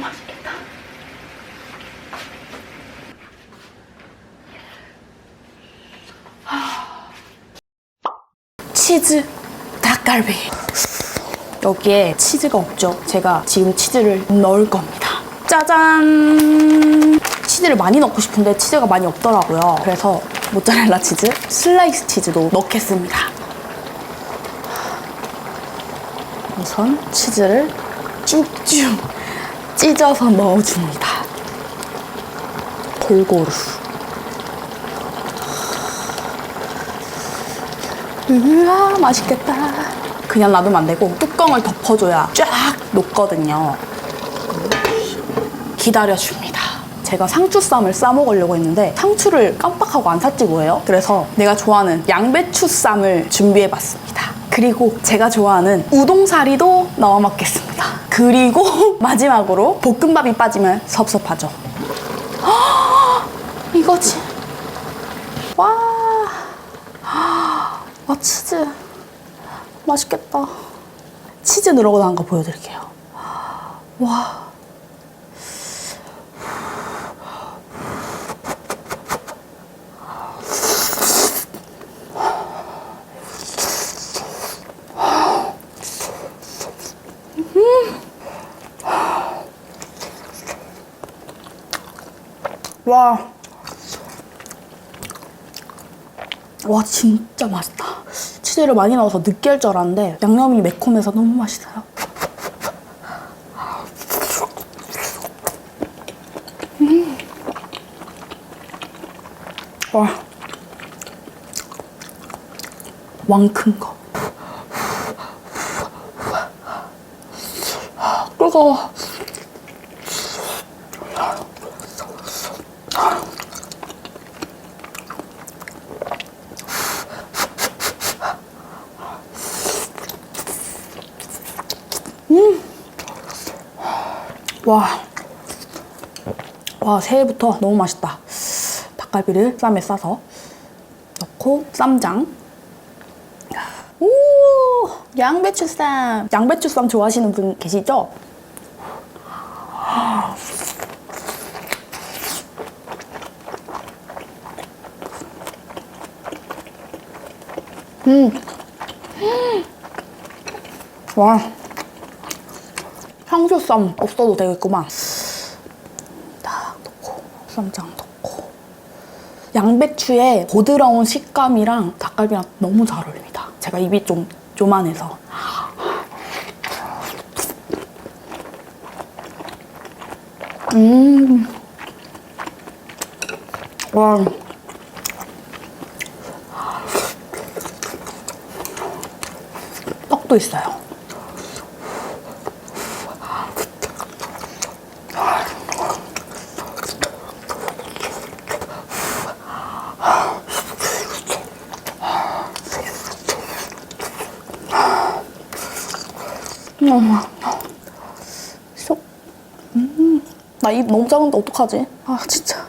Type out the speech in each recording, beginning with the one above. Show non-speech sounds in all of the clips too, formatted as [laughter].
맛있겠다. 치즈 닭갈비. 여기에 치즈가 없죠. 제가 지금 치즈를 넣을 겁니다. 짜잔! 치즈를 많이 넣고 싶은데 치즈가 많이 없더라고요. 그래서 모짜렐라 치즈, 슬라이스 치즈도 넣겠습니다. 우선 치즈를 쭉쭉 찢어서 넣어줍니다. 골고루. 우와, 맛있겠다. 그냥 놔두면 안 되고 뚜껑을 덮어줘야 쫙 녹거든요. 기다려줍니다. 제가 상추쌈을 싸 먹으려고 했는데 상추를 깜빡하고 안 샀지 뭐예요. 그래서 내가 좋아하는 양배추쌈을 준비해봤습니다. 그리고 제가 좋아하는 우동사리도 넣어 먹겠습니다. 그리고 [laughs] 마지막으로 볶음밥이 빠지면 섭섭하죠. [gasps] 이거지. 와. [gasps] 와, 치즈. 맛있겠다. 치즈 나온 거 보여드릴게요. [gasps] 와. 와. 와 진짜 맛있다. 치즈를 많이 넣어서 느끼할 줄 알았는데 양념이 매콤해서 너무 맛있어요. 음. 와. 왕큰 거. 뜨거워. 와. 와, 새해부터 너무 맛있다. 닭갈비를 쌈에 싸서 넣고 쌈장. 오! 양배추쌈. 양배추쌈 좋아하시는 분 계시죠? 음. 와. 향수쌈 없어도 되겠구만. 딱 넣고, 쌈장 넣고. 양배추의 부드러운 식감이랑 닭갈비랑 너무 잘 어울립니다. 제가 입이 좀 조만해서. 음. 와. 떡도 있어요. 음. 쏙. 음. 나 입 너무 작은데 어떡하지? 아, 진짜.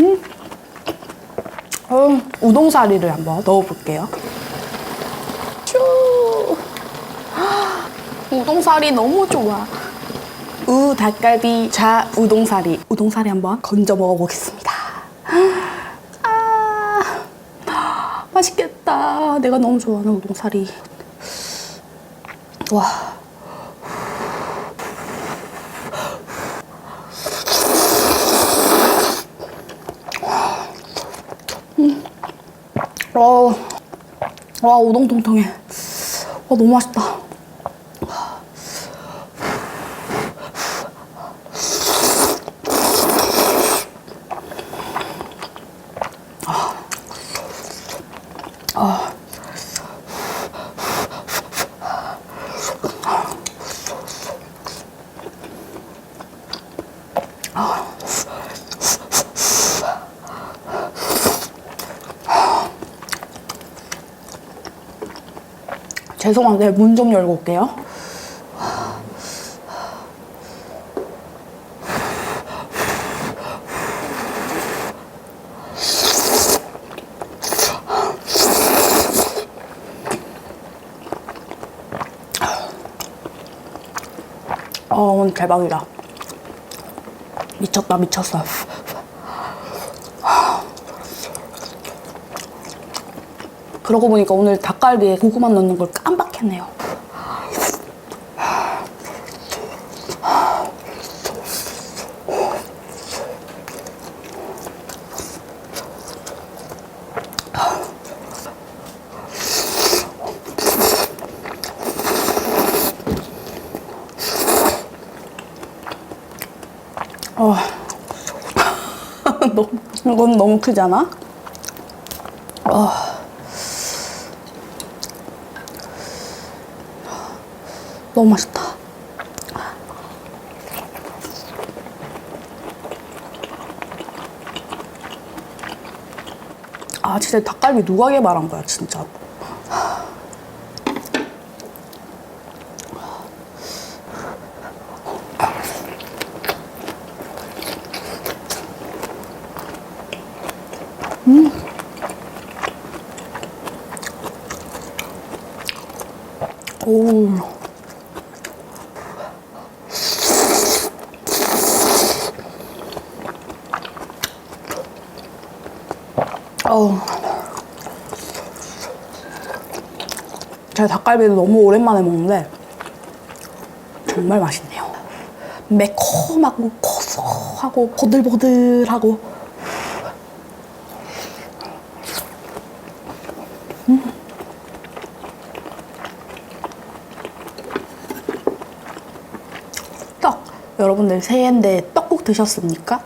음. 어, 우동사리를 한번 넣어볼게요. 쭈. 우동사리 너무 좋아. 우 닭갈비 좌 우동사리 우동사리 한번 건져 먹어보겠습니다. [gasps] 아 맛있겠다. 내가 너무 좋아하는 우동사리. 와. 음. 어, 와 우동 통통해. 와 너무 맛있다. 죄송한데 문 좀 열고 올게요. 어, 오늘 대박이다. 미쳤다, 미쳤어. 그러고 보니까 오늘 닭갈비에 고구마 넣는 걸 깜빡했네요. 이건 너무 크잖아? 어. 너무 맛있다. 아, 진짜 닭갈비 누가 개발한 거야, 진짜. 오. 어우. 제가 닭갈비를 너무 오랜만에 먹는데 정말 맛있네요. 매콤하고 고소하고 보들보들하고 떡! 여러분들 새해인데 떡국 드셨습니까?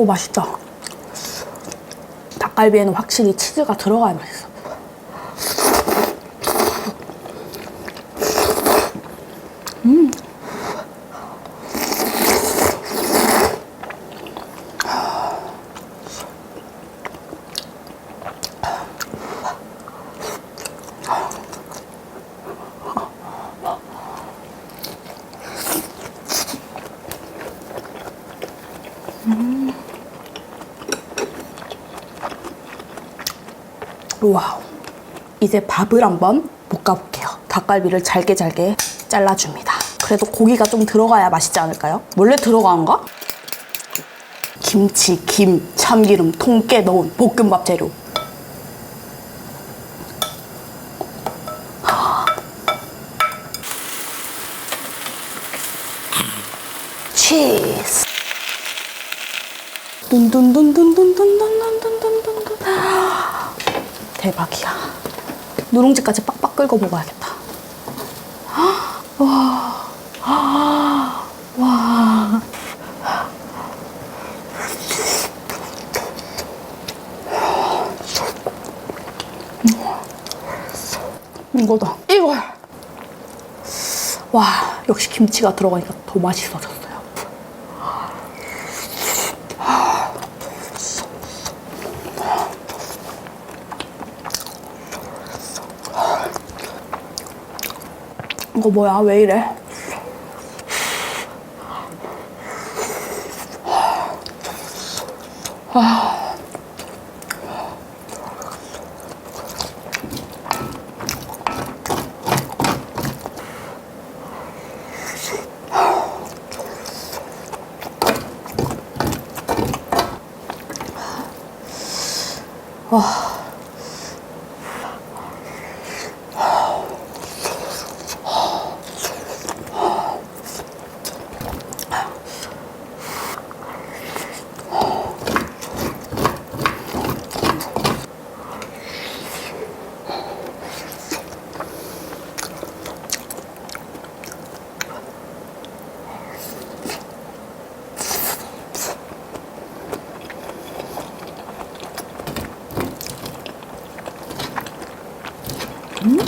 오 맛있다. 닭갈비에는 확실히 치즈가 들어가야 맛있어. 와우. 이제 밥을 한번 볶아볼게요. 닭갈비를 잘게 잘게 잘라줍니다. 그래도 고기가 좀 들어가야 맛있지 않을까요? 원래 들어간가? 김치, 김, 참기름, 통깨 넣은 볶음밥 재료. 치즈. 둔둔둔둔둔둔둔둔둔둔둔둔. 대박이야. 누룽지까지 빡빡 끓고 먹어야겠다. 와, 와. 이거다. 이거. 와, 역시 김치가 들어가니까 더 맛있어졌어요. 이거 뭐야? 왜 이래? 와.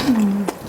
Mm.